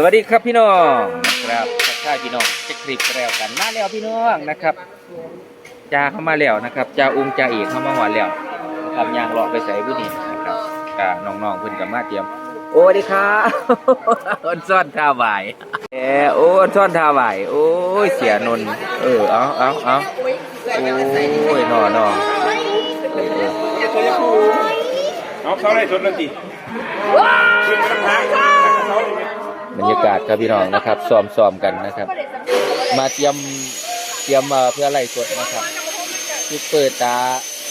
สวัสดีครับพี่น้องนะครับทักทายพี่น้องจะคลิปแล้วกันมาแล้วพี่น้องนะครับจ้าเข้ามาแล้วนะครับจ้าอุ้งจ้าเอกเข้ามาหอดแล้วนะครับยางเลาะไปใส่ผู้นี้นะครับกาน้องๆเพิ่นกับมาเตรียม โอ้ดีครับอ้นซ่อนท่าไหวแหมโอ้อ้นซ่อนท่าไหวโอ้ยเสียนนท์เออเอาเอาเอาโอ้ยนอนอเออเออเอาเขาได้ชนแล้วสิขึ้นมาทาง บรรยากาศครับพี่น้องนะครับซ้อมซ้อมกันนะครับ มาเตรียมเตรียมเอ่อเพื่อไล่สดนะครับคือเปิดตา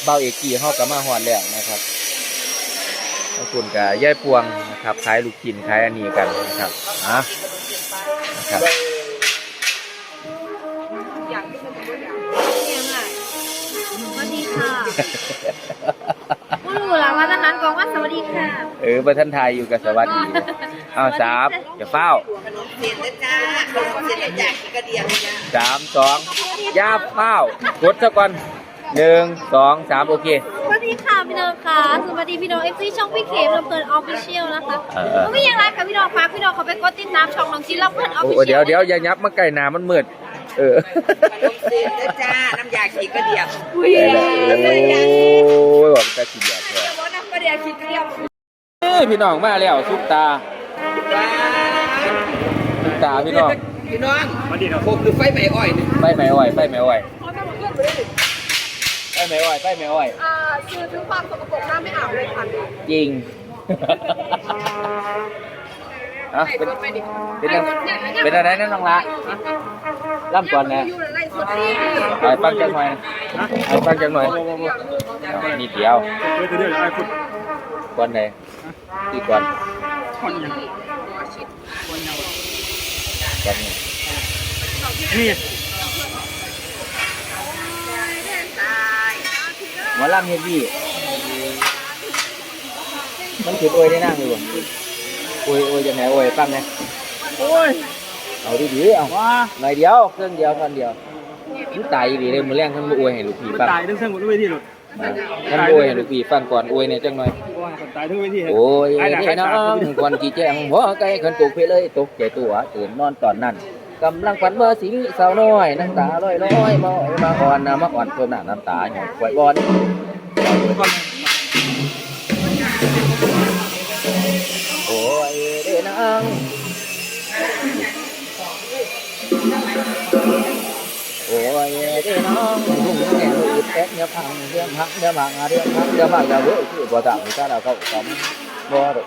เบาเอกกี้เฮากับมาฮอดแล้วนะครับขอบคุณกับย่ายพวงนะครับขายลูกชิ้นขายอันนี้กันนะครับอะนะครับสวัสดีค่ะผู้รู้หลังร้านอาหารกองว่าสวัสดีค่ะ เออประท่านไทยอยู่กับสวัสดีเอาสามอย่าเฝ้าเสียนะจ้าเสียนะจากกระเดียงจ้าสามสองอย่าเฝ้ากดซะก่อนหนึ่งสองสามโอเคสวัสดีค่ะพี่น้องค่ะสวัสดีพี่น้องเอฟซีช่องพี่เขมลำเพลินออฟฟิเชียลนะคะเออเออก็ไม่ยังไรค่ะพี่น้องฝากพี่น้องเขาไปกดติดตามช่องน้องจีนลำเพลินออฟฟิโอ้เชียลเดี๋ยวเดี๋ยวอย่ายับมาใกล้หนามันมืดเออเสียนะจ้าน้ำยาขีดกระเดียงอุ้ยโอ้ยบอกจะขี้เดียดแท้ว่าน้ำกระเดียงขีดกระเดียงเอ้ยพี่น้องมาแล้วซุปตา ซุปตาพี่น้องพี่น้องมาดีครับผมหรือไฟใหม่อ้อยนี่ไปไหมอ้อยไปไหมอ้อยไปไหมอ้อยไปไหมอ้อยอ่าคือถึงความสกปรกหน้าไม่อาบเลยค่ะจริงอะเป็นเป็นยังเป็นอะไรนั่นน้องละล่ำก่อนนะอยู่ในสุดที่ไปฟังจังหน่อยนะไปฟังจังหน่อยเอานิดเดียวเฮ้ยเดี๋ยวเดี๋ยวไอ้คุณก่อนไหนที่ก่อนคนยัง ก่อนนี่นี่หมอลำเฮฟวี่มันถือโอยได้นั่งอยู่บ่โอยโอยจะไหนโอยฟังไงโอ้ยเอาดีๆเอาว้าหน่อยเดียวเครื่องเดียวท่อนเดียวมันตายดีเลยมือแรงท่านมาอวยให้ลูกพี่มันฟังตายทั้งเส้นหมดด้วยที่หลุด อ่าท่านอวยห้ลูกพี่ฟังก่อนอวยเนี่ยจังหน่อยโอ้ยนตายทั้งเวทีโอ้ยเด้น้องก่อนกี่แจ้งหัวไก่ขันตกเพเลยตกใจตัวตื่นนอนตอนนั้นกำลังฝันเมื่อสิงสาวน้อยน้ำตาลอยลอยมาอ่อยมาอ่อนนะมาอ่อนตัวหน้าน้ำตาหยดไว้บอนโอ้ยเด้นางโอ้ยเด้น้อง หุ่งแง่ลูกแตกเนื้อพังเรื่องพักเนื้อพังเรื่องพักเนื้อพังอย่าเว้ยคือบ่ต่างที่เราเข้าสมบ่ด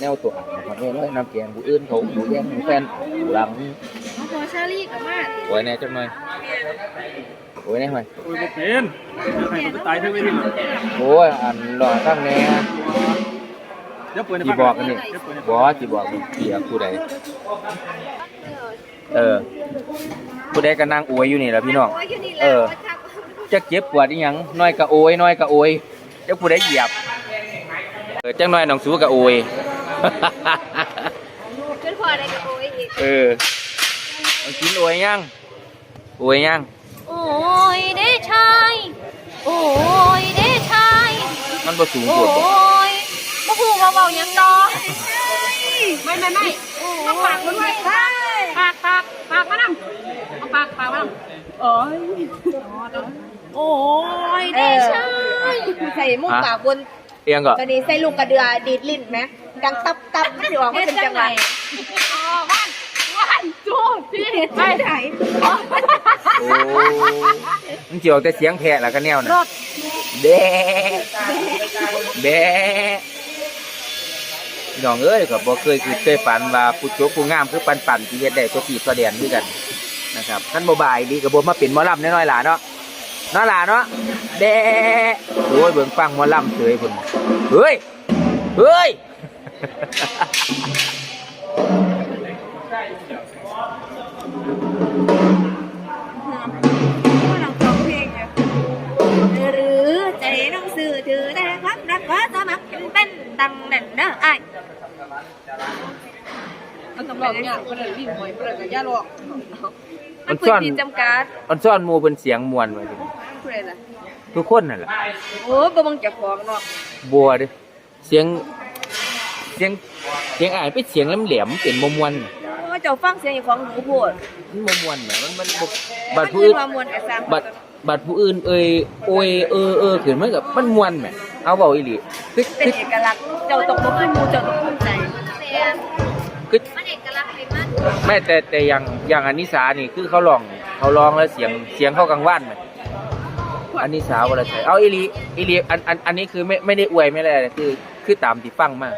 อกกาบางเราเราคงกูมามาโน้มมองบ้างก่อนทำไมนะโอ้ยเด้น้องหักบ่ได้ตั้งแต่น้องเป็นแฟนทางใจพี่เจ้าหมดเลยแนวตัวอ่างมันไม่ร้อยน้ำแกงผู้อื่นเขาผู้แย่งแฟนหลังน้องโบชาลี่กับมาโอ้ยแน่จังหน่อยโอ้ยแน่หน่อยโอ้ยมันเป็นให้มันตายทั้งเวทีหลุดโอ้ยอันหล่อตั้งแน่เดี๋ยวเปิดจีบอกกันนี่บอจีบอกมึงเสียผู้ใดเออผู้ใดก็นั่งอวยอยู่นี่แหละพี่น้องโอ้ยอยู่นี่แหเอละอจะเจ็บปวดอีหยังน้อยก็โอยน้อยก็โอยจะผู้ใดเหยียบเออจังน้อยน้องสูก็โอย จนพอได้กับโอ้ยอีกเออเอากินโอยยังโอยยังโอ้ยเด้ชายโอ้ยเด้ชายมันบ่สูงโอ้ปวดบ่ยมาพูดมาเบาๆยังต่อไม่ไม่ไม่ต้องปากมันไว้ปากปากปากมานำเอาปากปากมานำโอ้ยโอ้ยเด้ชายใส่มุกปากบนเอียงก็ตอนนี้ใส่ลูกกระเดือดีดลิ้นไหม ดังตับตับไม่ได้ว่ามันเป็นจังหวะอ๋อวันวันจูพี่ไปไหนโอ้มันสิออกแต่เสียงแผะแล้วก็แนวน่ะรถแบะแบะพี่น้องเอ้ยก็บ่เคยคือเคยฝันว่าผู้โจกผู้งามคือปันปันที่เฮ็ดได้ตัวปีตัวแดนคือกันนะครับท่านบ่บายดีก็บ่มาเป็นหมอลำน้อยๆหล่ะเนาะเนาะหล่ะเนาะแบะโอ้ยเบิ่งฟังหมอลำเฉยพุ่นเฮ้ยเฮ้ย หรือใจน้องสื่อถือแต่ความรักว่าสมัครเป็นเป็นดังนั่นนะไอ้เอาสหลอกเนี่ยคนอื่นลิ้นหอยคนอื่นกับย่าหลอกมันซ่อนขีจำกัดมันซ่อนมูเป็นเสียงมวลไว้ดิผู้ใดล่ะทุกคนนั่นแหละโอ้บ่บังจะของเนาะบัวด้เสียง สียงเสียงอ่านเป็นเสียงแหลมๆเป็นมมวนน่ะโอ้เจ้าฟังเสียงของหนูโพดมันมมวนน่ะมันมันบ่บัมัดนผู้คืออื่นความมวลกับสร้างบัดบัดผู้อื่นเอ่ยโอยเออเออขึ้นมันกับมันมวนแหมเอาเบาอีหลีคือเป็นคือเอกลักษณ์เจ้าต้องบ่ขึ้นหมู่เจ้าต้องภูมิใจคือมันเอกลักษณ์เป็นมันไม่แต่แต่อย่างอย่างอนิสานี่คือเขาลองเขาลองแล้วเสียงเสียงเข้ากลางว่านไหมอนิสาวรชัยเอาอีหลีอีหลีอันอันอันนี้คือไม่ไม่ได้อวยไม่ได้อะไรคือคือตามที่ฟังมา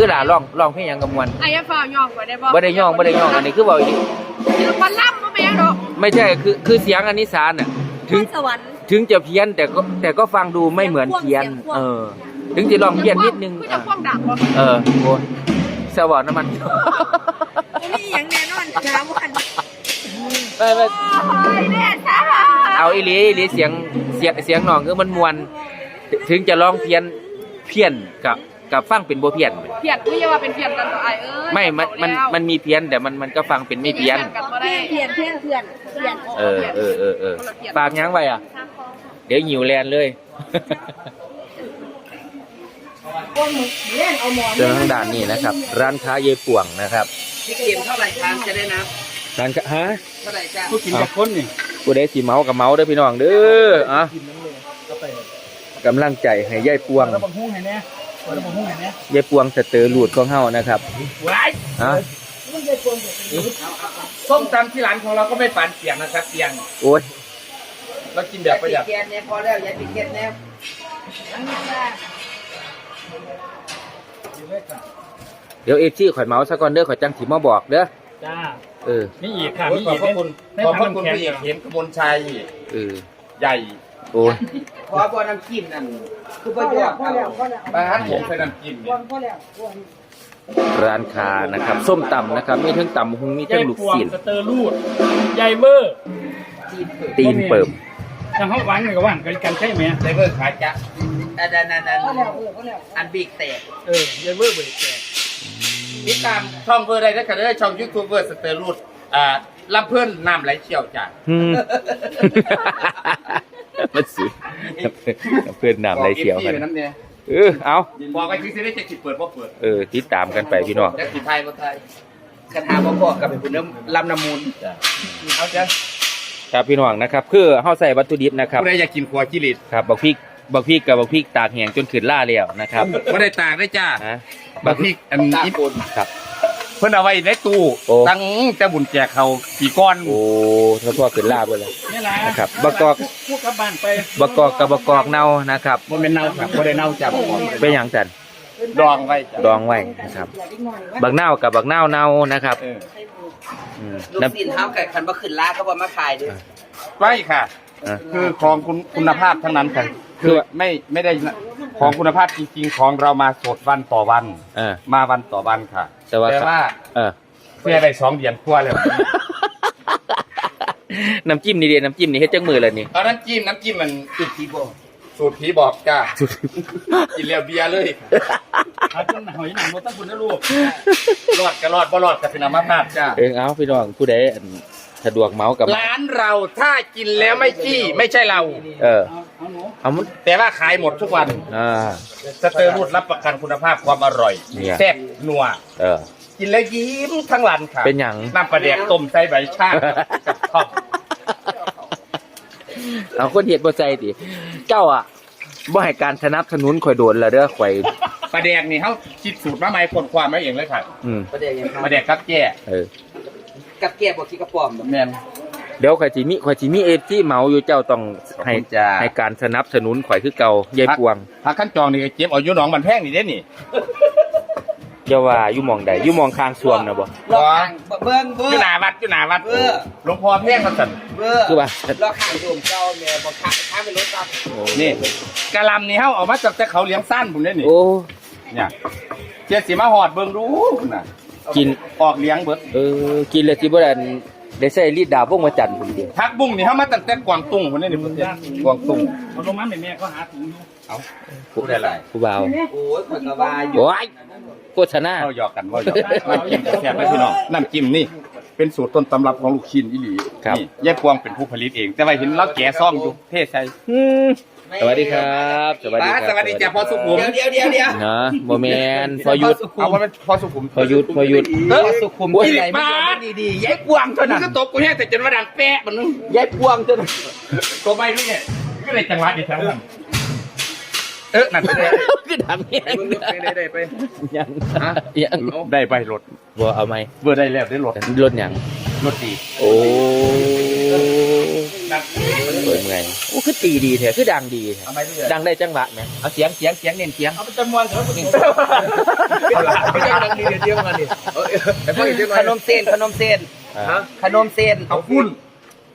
คือหลาลองลองเพลงหยังกับมวนไอ้ยาฟ้าวย่องบ่ได้บ่บ่ได้ย่องบ่ได้ย่องอันนี้คือเบาอีหลีคือมันล่ำบ่เป็นหยังดอกไม่ใช่คือคือเสียงอนิสาน่ะถึงสวรรค์ถึงจะเพี้ยนแต่ก็แต่ก็ฟังดูไม่เหมือนเพี้ยน เออ ถึงจะลองเพี้ยนนิดนึง คือจะพ่วงดาบบ่เออโอ้ยสวรรค์น้ำมันมีหยังแน่นอนถามวันไม่ไม่โอ้ยแน่จ้าเอาอีหลีอีหลีเสียงเสียงเสียงน้องคือมันมวนถึถึงจะร้องเพี้ยนเพี้ยนกับ กับฟังเป็นบ่เพี้ยน เพียรไม่ใช่ว่าเป็นเพียรกันต่อไอ้เอ้ยไม่ มัน มัน มันมีเพี้ยนแต่มัน มันก็ฟังเป็นไม่เพี้ยน กันบ่ได้เพียนเพียนเพื่อนเพียนเออ เออ เออ เออ ฝากหยังไว้อะ เดี๋ยวหิวแลนเลยเจอทางด้านนี้นะครับ ร้านค้าเยป่วงนะครับเกมเท่าไหร่ครับจะได้นับร้านค้าฮะเท่าไหร่จ้าผู้กินกับคนนี่กูได้สีเมากับเมาเด้อพี่น้องเด้ออะกำลังใจให้ยายปวง แล้วบังฮู้ให้แน่แล้วบังฮู้ให้แน่ ยายปวงสเตอร์ลูดของเฮานะครับว้ายฮะส้มตำที่ร้านของเราก็ไม่ฝันเสียงนะครับเสียงโอ้ยเรากินแบบประหยัดเกียร์เนี่ยพอแล้วอย่าติดเกียร์เนี่ยเดี๋ยวเอฟซีข่อยเมาซะก่อนเด้อข่อยจังสิมาบอกเด้อจ้าเออนี่อีกค่ะขมีอบอีกพระคุณขอบพระคุณน้ำแข็งพี่เอกเห็นกมลชัยเออใหญ่ โอ้ยพอพอน้ำจิ้มนั่นคือประโยชน์เอาบ้านผมเคยนำกินนี่ร้านค้านะครับ ส้มตำนะครับ มีทั้งตำหุงมีทั้งลูกศิลสเตอร์ลูดใหญ่เบอร์ตีนเปิมทางห้องหวังเลยก็ว่างกันกันใช่ไหมไดเวอร์ขายจะอันนั้นอันนั้นอันบีกแตกเออใหญ่เบอร์เบอร์แกติดตามช่องเบอร์ใดได้กันเด้อช่องยูทูบเบอร์สเตอร์รูดอ่าลำเพื่อนน้ำไหลเชี่ยวจ้ะอื มมันสิเพื่อนนำไรเชียวบกัอนก FP ไปน้ำเนี่ยเออเอาบอกไอ้ที่สิได้จะจิเปิดว่าเปิดเออติดตามกันไปพี่น้องจะสิไทยบ่ไทยกระทาบ่พอกับเป็นน้ำลำน้ำมูลเอาจ้ะครับพี่น้องนะครับคือเฮาใส่วัตถุดิบนะครับผู้ใดอยากกินขัวจิริตครับบักพริกบักพริกกับบักพริกตากแห้งจนขึ้นล่าแล้วนะครับไม่ได้ตากได้จ้านะบางทีอันตานี้คนครับ เพิ่นเอาไว้ในตู้โอ้ ตั้งแต่บุญแจกเขากี่ก้อนโอ้ถ้าพ่อขึ้นล่าไปเลย นี่แหละนะครับบักกอกพวกกลับบ้านไปบักกอกกับบักกอกเน่านะครับ บ่แม่นเน่าครับบ่ได้เน่าจ้ะบ่เป็นอย่างจันดองไว้จ้ะดองไว้นะครับบักเน่ากับบักเน่าเน่านะครับเอออืมลูกน้ศิษย์เท้าไก่คันบ่ขึ้นล้าก็บ่มาขายด้วย ไว้ค่ะำอะ คือของคุณคุณภาพทั้งนั้นค่ะ คืคืออไม่ไม่ได้ของคุณภาพจริง ๆ ของเรามาสดวันต่อวัน เออ มาวันต่อวันค่ะ แต่ว่า แต่ว่าเออเพื่อได้สองเดือนทั่วเลยน้ำจิ้มนี่เดียน้ำจิ้มนี่เฮ็ดจังมือเลยนี่เอาน้ำจิ้มน้ำจิ้มมันจุดที่บ่สูตรผีบอกจ้ากินแล้วเบียร์เลยหาจนหอยหนังรถตั้งคุณนะลูกรอดก็รอดบ่รอดก็เป็นอัมพาตจ้าเออเอาพี่น้องผู้ใดอันสะดวกเมาส์กับร้านเราถ้ากินแล้วไม่ขี้ไม่ใช่เรา เออ เอาเอาหนูเอามันแต่ว่าขายหมดทุกวัน อ่า สเตอร์รูดรับประกันคุณภาพความอร่อยเนี่ย แซ่บนัว เออ กินแล้วยิ้มทั้งวันค่ะเป็นหยังน้ำปลาแดกต้มใส่ใบชากับข้าวเอาคนเฮ็ดบ่ใจติเจ้าอะบ่ให้การสนับสนุนข่อยโดนแล้วเด้อข่อยปลาแดกนี่เขาคิดสูตรมาใหม่คนความมาเองเลยค่ะอืมประเดี๋ยวยังปลาแดกครับแก่เออกับแก้บ่คิดกระป๋อมบ่แมน เดี๋ยวข่อยสิมีข่อยสิมี FT เมาอยู่เจ้าต้องให้ขอบคุณจ้า ให้การสนับสนุนข่อยคือเก่ายายปวงผักขั้นจองนี่ก็เจ็บเอาอยู่หนองมันแพงนี่เด้นี่ อย่าว่าอยู่หมองใดอยู่หมองข้างสวมนะบ่ลอกข้างเบิ่งเบิ่อง ยู่หนาวัดอยู่หนาวัดเออ หลวงพ่อแพงมาสั่นเบิ่งคือว่า ลอกข้างโดมเจ้าแม่บ่ข้างข้างเป็นรถตับนี่กะหลำนี่เขาเอามาจากแต่เขาเลี้ยงสั้นผมเด้นี่โอ้เนี่ยเจ็ดสีมาหอดเบิ่งดูน่ะกินออกเลี้ยงเบิดเออกินแล้วสิบ่ได้อัน ได้ใส่ลีดดาบวงมาจันทร์พุ่นติพักบุ้งนี่เฮามาตั้งแต่กวางตุ้งพุ่นนี่นี่ประเทศกวางตุ้งมันลงมาแม่แม่ก็หาถุงอยู่ผู้ใดหลายผู้บ่าวโอ้ยคนก็ว่าอยู่โอ้ยโฆษณาเฮาหยอกกันเว่าหยอกกันน้ำจิ้มแซ่บเลยพี่น้องน้ำจิ้มนี่ เป็นสูตรต้นตำรับของลูกชิ้นอีหลีนี่ยายพวงเป็นผู้ผลิตเอง แต่ว่าเห็นเราแกะซ่องอยู่เทใส่อืมสวัสดีครับสวัสดีครับสวัสดีจ้ะพ่อสุขุมเดี๋ยวเดี๋ยวเดี๋ยวเดี๋ยวนะโมเมนพอหยุดเอาว่าเป็นพ่อสุขุมพอหยุดพอหยุดเออสุขุมโอ้ยที่ไหนบ้าไม่ ดีๆยายกวางเท่ามันั้นนก็ตบกูแห้งแต่จนว่าดังแปะมันนึงยายกวางเท่านั้น ตัวไม่รู้เนี่ยก็เลยจังหวะดีแถวนั้น เออนั่นไปได้คือดังเนี่ยไปได้ได้ไปยังยังได้ไปรถบ่เอาไหมเบอร์ได้แล้วได้รถรถยังรถดีโอ้นั่นเปิดเมื่อยโอ้คือตีดีแท้คือดังดีแท้เอาไปเรื่อยดังได้จังหวะไหมเอาเสียงเสียงเสียงเน้นเสียงเอาไปจำนวนเถอะเอาละไม่ได้ดังดีเดียวกันดิแต่พออีกเดียวขนมเส้นขนมเส้นอ่าขนมเส้นเอาพุ่น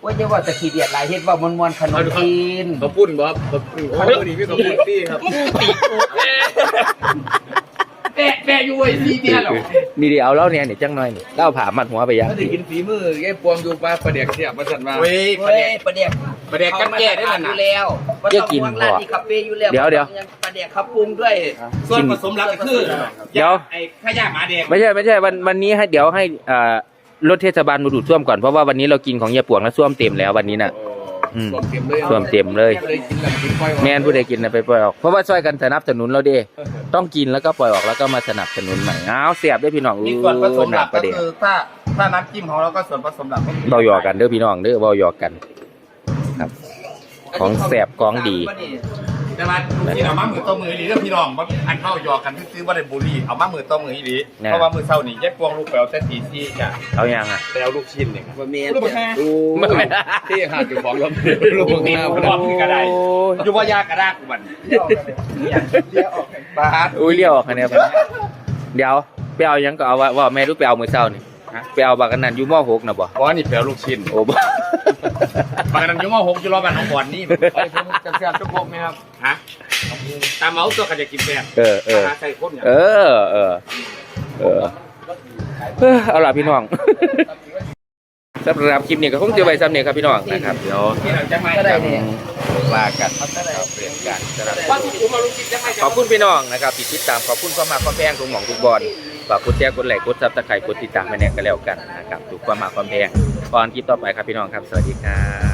ว่าจะว่าจะขี้เดียดหลายเฮ็ดว่ามวนๆขนมจีนเขาพูดบ่ครับโอ้ยนี่พี่เขาพูดพี่ครับแปะแปะอยู่ไอ้ซีเดียหรอนี่เดี๋ยวเอาเล่าเนี่ยนี่จังหน่อยนี่เล่าผ่ามัดหัวไปยังถ้าได้กินฝีมือยายพวงอยู่ปลาประเดี๋ยวเสียบมาสั่นมาเว้ยปเฮ้ระยเด็กประเดี๋ยวประเด็กกันแก่ได้แล้วอนะยู่แล้วว่าต้องห่วงร้านนี้คาเฟ่อยู่แล้วเดี๋ยวเดี๋ยวประเดี๋ยวเขาปรุงด้วยส่วนผสมหลักก็คือเดี๋ยวไอ้ข้าวย่างหมาแดงไม่ใช่ไม่ใช่วันวันนี้ให้เดี๋ยวให้อ่า รถเทศบาลมาดูดซ่วมก่อนเพราะว่าวันนี้เรากินของยายปวงแล้วซ่วมเต็มแล้ววันนี้น่ะ อืมสวมเต็มเลยซ่วมเต็มเลย เลยกินแบบกินค่อยแม่นผู้ใดกินนะไปปล่อยออก เพราะว่าช่วยกันสนับสนุนเราเด้ต้องกินแล้วก็ปล่อยออกแล้วก็มาสนับสนุนใหม่อ้าวเสียบด้วยพี่น้องมีส่วนผสมหลักปก็ระเด็นคือถ้าถ้าน้ำจิ้มของเราก็ส่วนผสมหลักก็คือเบาหยอกกันเด้อพี่น้องเด้อเบาหยอกกัน ครับ ของแสบของดี แต่ว่าที่เอามามือต่อมือหรือเรื่องพี่น้องว่าอันเข้าหยอกกันซื้อว่าได้บุรีเอามามือต่อมือหรือแน่เพราะว่ามือเศร้านี่แยกพวงลูกแปลวแต่ตีซี่จะเอายังอะแปลวลูกชิ้นเนี่ยครับบะหมี่ลูกแม่ดูไม่ไม่ที่หาจุดของลำลูกนี่ผมบอกพี่ก็ได้อยู่ว่ายากกระด้างกูมันบาสอุ้ยเลี้ยวออกคะแนนเดี๋ยวไปเอายังก็เอาว่าว่าแม่รู้ไปเอามือเศร้านี่ ไปเอาบักกันนั่นอยู่มอหกนะบ่เพราะว่านี่แปลวลูกชิ้นโอ้บ่ บางนั้นอยุ่งว่าหกจุลบันของบ่อนนี่ไอ้ผมจะเสียบทุกพกไหมครับฮะตามเมาส์ตัวกันจะกินแปลงเออเออ หาใส่คนเนี่ยเออ เออ เออ เออ เอาล่ะพี่น้อง สำหรับคลิปนี้ก็คงจะไว้ซ้ำเนี่ยครับพี่น้องนะครับเดี๋ยวที่เราจะมาก็ได้เนี่ยว่ากันนะครับเปลี่ยนกันสำหรับ ว่าทุกคนมาลูกชิ้นจะมาขอบคุณพี่น้องนะครับที่ติดตามขอบคุณความมาความแพงทุกหม่องทุกบอล ฝากกดแชร์กดไลค์กดซับสไครต์กดติดตามไปเนี่ยก็แล้วกันนะครับถูกความมาความแพงตอนคลิปต่อไปครับพี่น้องครับสวัสดีครับ